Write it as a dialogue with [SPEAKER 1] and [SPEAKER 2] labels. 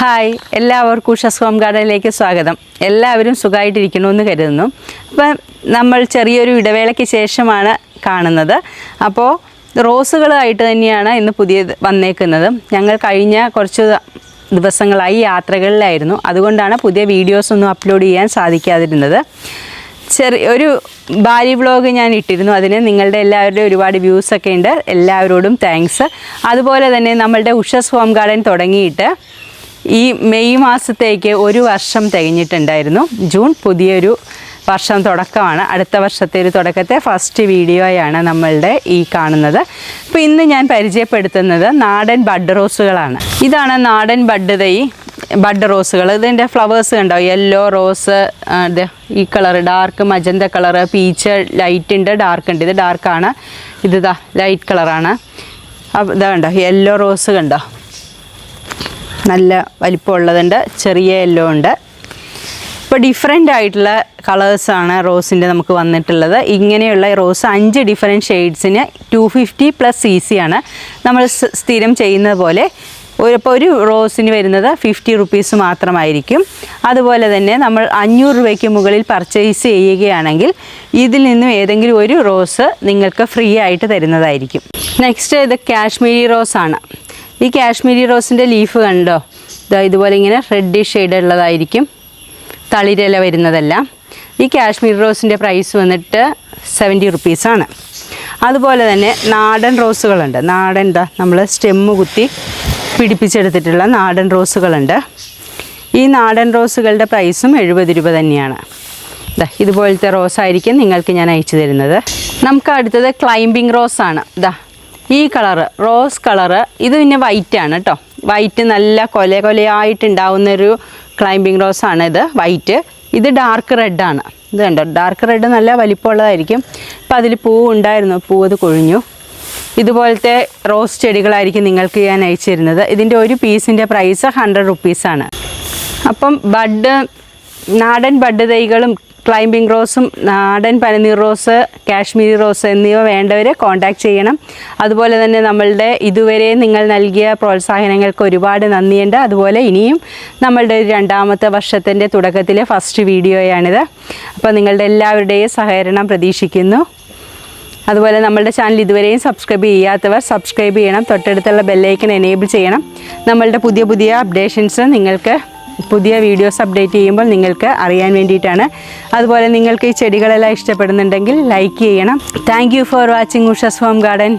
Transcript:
[SPEAKER 1] Hi എല്ലാവർക്കും ഉഷസ് home ഗാർഡനിലേക്ക് സ്വാഗതം. എല്ലാവരും സുഖമായിട്ടിരിക്കണമെന്ന് കരുതുന്നു. അപ്പം നമ്മൾ ചെറിയൊരു ഇടവേളയ്ക്ക് ശേഷമാണ് കാണുന്നത്. അപ്പോൾ റോസുകളായിട്ട് തന്നെയാണ് ഇന്ന് പുതിയ വന്നേക്കുന്നത്. ഞങ്ങൾ കഴിഞ്ഞ കുറച്ച് ദിവസങ്ങളായി യാത്രകളിലായിരുന്നു. അതുകൊണ്ടാണ് പുതിയ വീഡിയോസ് ഒന്നും അപ്ലോഡ് ചെയ്യാൻ സാധിക്കാതിരുന്നത്. ചെറിയ ഒരു ബാലി വ്ളോഗ് ഞാൻ ഇട്ടിരുന്നു. അതിന് നിങ്ങളുടെ എല്ലാവരുടെയും ഒരുപാട് വ്യൂസ് ഒക്കെ ഉണ്ട്. എല്ലാവരോടും താങ്ക്സ്. അതുപോലെ തന്നെ നമ്മളുടെ ഉഷസ് ഹോം ഗാർഡൻ തുടങ്ങിയിട്ട് ഈ മെയ് മാസത്തേക്ക് ഒരു വർഷം തികഞ്ഞിട്ടുണ്ടായിരുന്നു. ജൂൺ പുതിയൊരു വർഷം തുടക്കമാണ്. അടുത്ത വർഷത്തെ ഒരു തുടക്കത്തെ ഫസ്റ്റ് വീഡിയോയാണ് നമ്മളുടെ ഈ കാണുന്നത്. അപ്പോൾ ഇന്ന് ഞാൻ പരിചയപ്പെടുത്തുന്നത് നാടൻ ബഡ് റോസുകളാണ്. ഇതാണ് നാടൻ ബഡ് തൈ ബഡ് റോസുകൾ. ഇതിന്റെ ഫ്ലവേഴ്സ് കണ്ടോ? യെല്ലോ റോസ് ഈ colour dark magenta colour peach light ഉണ്ട് ഡാർക്ക് ഉണ്ട്. ഇത് ഡാർക്കാണ്. ഇത് ഇതാ ലൈറ്റ് കളറാണ്. അപ്പോൾ ഇതാ കണ്ടോ? യെല്ലോ റോസ് കണ്ടോ? നല്ല വലിപ്പമുള്ളതുണ്ട് ചെറിയ യെല്ലോ ഉണ്ട്. ഇപ്പോൾ ഡിഫറെന്റ് ആയിട്ടുള്ള കളേഴ്സാണ് റോസിന്റെ നമുക്ക് വന്നിട്ടുള്ളത്. ഇങ്ങനെയുള്ള റോസ് അഞ്ച് different ഷെയ്ഡ്സിന് two fifty plus C C ആണ്. നമ്മൾ സ്ഥിരം ചെയ്യുന്നത് പോലെ ഒരു ഇപ്പോൾ ഒരു റോസിന് വരുന്നത് ഫിഫ്റ്റി റുപ്പീസ് മാത്രമായിരിക്കും. അതുപോലെ തന്നെ നമ്മൾ അഞ്ഞൂറ് രൂപയ്ക്ക് മുകളിൽ പർച്ചേസ് ചെയ്യുകയാണെങ്കിൽ ഇതിൽ നിന്നും ഏതെങ്കിലും ഒരു റോസ് നിങ്ങൾക്ക് ഫ്രീ ആയിട്ട് തരുന്നതായിരിക്കും. നെക്സ്റ്റ് ഇത് കാശ്മീരി റോസാണ് ഈ കാശ്മീരി റോസിന്റെ ലീഫ് കണ്ടോ? ഇതാ ഇതുപോലെ ഇങ്ങനെ റെഡിഷ് ഷെയ്ഡ് ഉള്ളതായിരിക്കും. തളിരില വരുന്നതല്ല. ഈ കാശ്മീർ റോസിന്റെ പ്രൈസ് വന്നിട്ട് സെവന്റി റുപ്പീസാണ് അതുപോലെ തന്നെ നാടൻ റോസുകളുണ്ട്. നാടൻ എന്താ നമ്മൾ സ്റ്റെമ്മ് കുത്തി പിടിപ്പിച്ചെടുത്തിട്ടുള്ള നാടൻ റോസുകളുണ്ട്. ഈ നാടൻ റോസുകളുടെ പ്രൈസും എഴുപത് രൂപ തന്നെയാണ്. ഇതുപോലത്തെ റോസായിരിക്കും നിങ്ങൾക്ക് ഞാൻ അയച്ചു തരുന്നത്. നമുക്ക് അടുത്തത് ക്ലൈംബിംഗ് റോസാണ് ഇതാ ഈ കളറ് റോസ് കളറ് ഇത് പിന്നെ വൈറ്റ് ആണ് കേട്ടോ വൈറ്റ് നല്ല കൊല കൊലയായിട്ടുണ്ടാവുന്നൊരു ക്ലൈംബിംഗ് റോസ് ആണ് ഇത് വൈറ്റ് ഇത് ഡാർക്ക് റെഡ് ആണ്. ഇത് കണ്ടോ? ഡാർക്ക് റെഡ് നല്ല വലിപ്പമുള്ളതായിരിക്കും. അപ്പം അതിൽ പൂവ് ഉണ്ടായിരുന്നു. പൂവ് അത് കൊഴിഞ്ഞു. ഇതുപോലത്തെ റോസ് ചെടികളായിരിക്കും നിങ്ങൾക്ക് ഞാൻ അയച്ചു തരുന്നത്. ഇതിന്റെ ഒരു പീസിന്റെ പ്രൈസ് ഹൺഡ്രഡ് റുപ്പീസാണ് അപ്പം ബഡ് നാടൻ ബഡ് തൈകളും ക്ലൈംബിംഗ് റോസും നാടൻ പനിനീർ റോസ് കാശ്മീരി റോസ് എന്നിവ വേണ്ടവർ കോൺടാക്ട് ചെയ്യണം. അതുപോലെ തന്നെ നമ്മളുടെ ഇതുവരെ നിങ്ങൾ നൽകിയ പ്രോത്സാഹനങ്ങൾക്ക് ഒരുപാട് നന്ദിയുണ്ട്. അതുപോലെ ഇനിയും നമ്മളുടെ ഒരു രണ്ടാമത്തെ വർഷത്തിന്റെ തുടക്കത്തിലെ ഫസ്റ്റ് വീഡിയോയാണിത്. അപ്പോൾ നിങ്ങളുടെ എല്ലാവരുടെയും സഹകരണം പ്രതീക്ഷിക്കുന്നു. അതുപോലെ നമ്മളുടെ ചാനൽ ഇതുവരെയും സബ്സ്ക്രൈബ് ചെയ്യാത്തവർ സബ്സ്ക്രൈബ് ചെയ്യണം. തൊട്ടടുത്തുള്ള ബെല്ലൈക്കൺ എനേബിൾ ചെയ്യണം. നമ്മളുടെ പുതിയ പുതിയ അപ്ഡേഷൻസ് നിങ്ങൾക്ക് പുതിയ വീഡിയോസ് അപ്ഡേറ്റ് ചെയ്യുമ്പോൾ നിങ്ങൾക്ക് അറിയാൻ വേണ്ടിയിട്ടാണ്. അതുപോലെ നിങ്ങൾക്ക് ഈ ചെടികളെല്ലാം ഇഷ്ടപ്പെടുന്നുണ്ടെങ്കിൽ ലൈക്ക് ചെയ്യണം. Thank you for watching Ushas home garden